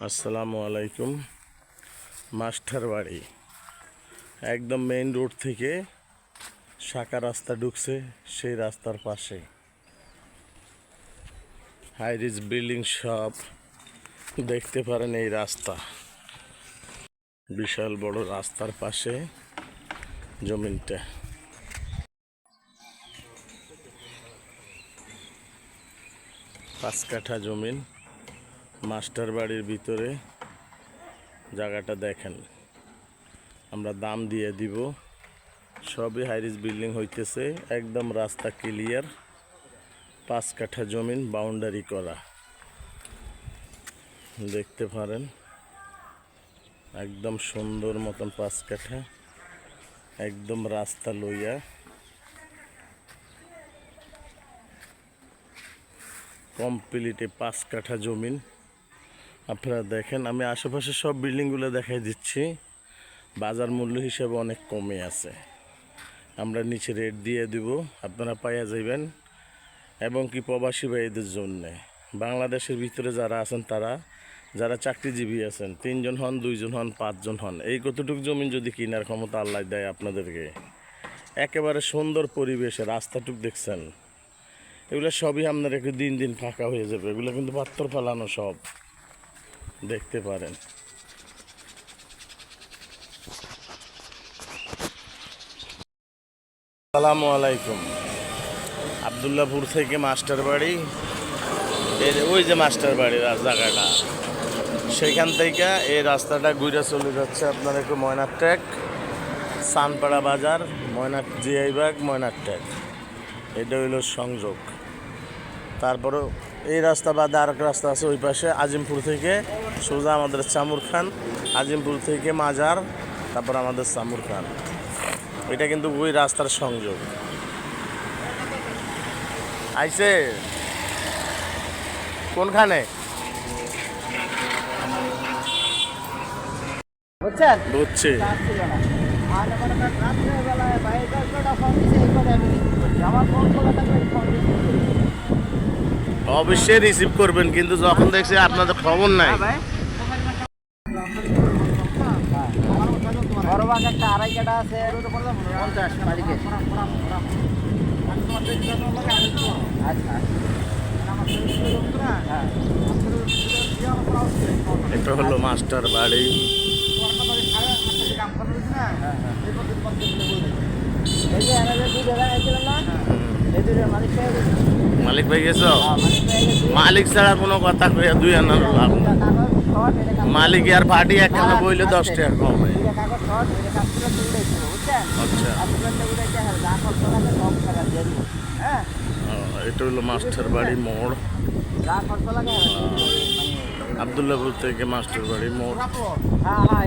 আসসালামু আলাইকুম। মাস্টার বাড়ি। একদম মেইন রোড থেকে শাখা রাস্তা ঢুকছে সেই রাস্তার পাশে। হাইরিজ বিল্ডিং সব দেখতে পারেন এই রাস্তা। বিশাল বড় রাস্তার পাশে জমিনটা। পাঁচ কাঠা জমিন। মাস্টার বাড়ির ভিতরে জায়গাটা দেখেন। আমরা দাম দিয়ে দিব। সবই হাইরিজ বিল্ডিং হইতেছে। একদম রাস্তা ক্লিয়ার পাঁচ কাঠা জমিন বাউন্ডারি করা। দেখতে পারেন। একদম সুন্দর মতন পাঁচ কাঠা। একদম রাস্তা লইয়া। কমপ্লিটে পাঁচ কাঠা জমিন। আপনারা দেখেন, আমি আশেপাশে সব বিল্ডিংগুলো দেখাই দিচ্ছি। বাজার মূল্য হিসেবে অনেক কমে আছে। আমরা নিচে রেট দিয়ে দিব, আপনারা পাইয়া যাইবেন। এবং কি প্রবাসী ভাইদের জন্যে। বাংলাদেশের ভিতরে যারা আছেন তারা, যারা চাকরিজীবী আছেন, তিনজন হন, দুইজন হন, পাঁচজন হন, এই কতটুকু জমিন যদি কেনার ক্ষমতা আল্লাহ দেয় আপনাদেরকে। একেবারে সুন্দর পরিবেশে রাস্তাটুক দেখছেন। এগুলো সবই আপনার একটু দিন দিন ফাঁকা হয়ে যাবে। এগুলো কিন্তু পাত্তর ফেলানো সব। দেখতে পারেন। আসসালামু আলাইকুম। আবদুল্লাপুর থেকে মাস্টার বাড়ি। ওই যে মাস্টার রাস- জায়গাটা। সেইখান থেকে এই রাস্তাটা ঘুরে চলে যাচ্ছে আপনার একটু ময়নার ট্যাক সানপাড়া বাজার ময়নার জিআইবাগ ময়নার ট্যাক এটা হইল সংযোগ। তারপরে এই রাস্তা বাদে আর রাস্তা আছে ওই পাশে আজিমপুর থেকে। সোজা আমাদের চামুর খান আজিমপুর থেকে মাজার তারপর আমাদের চামুর খান। এটা কিন্তু ওই রাস্তার সংযোগ। আইছে? কোনখানে? বুঝছি। আমার ফোন খোলা থাকলে আমি ফোন রিসিভ করি অবশ্যই রিসিভ করবেন কিন্তু যখন দেখছি আপনাদের খবর নাই। হ্যাঁ এটা হলো মাস্টার বাড়ি। এই যে এনাদের দুই জায়গায় এসেছিলাম না এই মালিক পেয়ে গেছে মালিক ভাই গেছো? মালিক ছাড়া কোনো কথা কইয়া দুই আনার লাভ না। মালিক আর পার্টি একখানে বইলে দশ টাকা কম আচ্ছা। এটা হলো মাস্টার বাড়ি মোড়। আবদুল্লাপুর থেকে মাস্টার বাড়ি মোড়। হ্যাঁ হ্যাঁ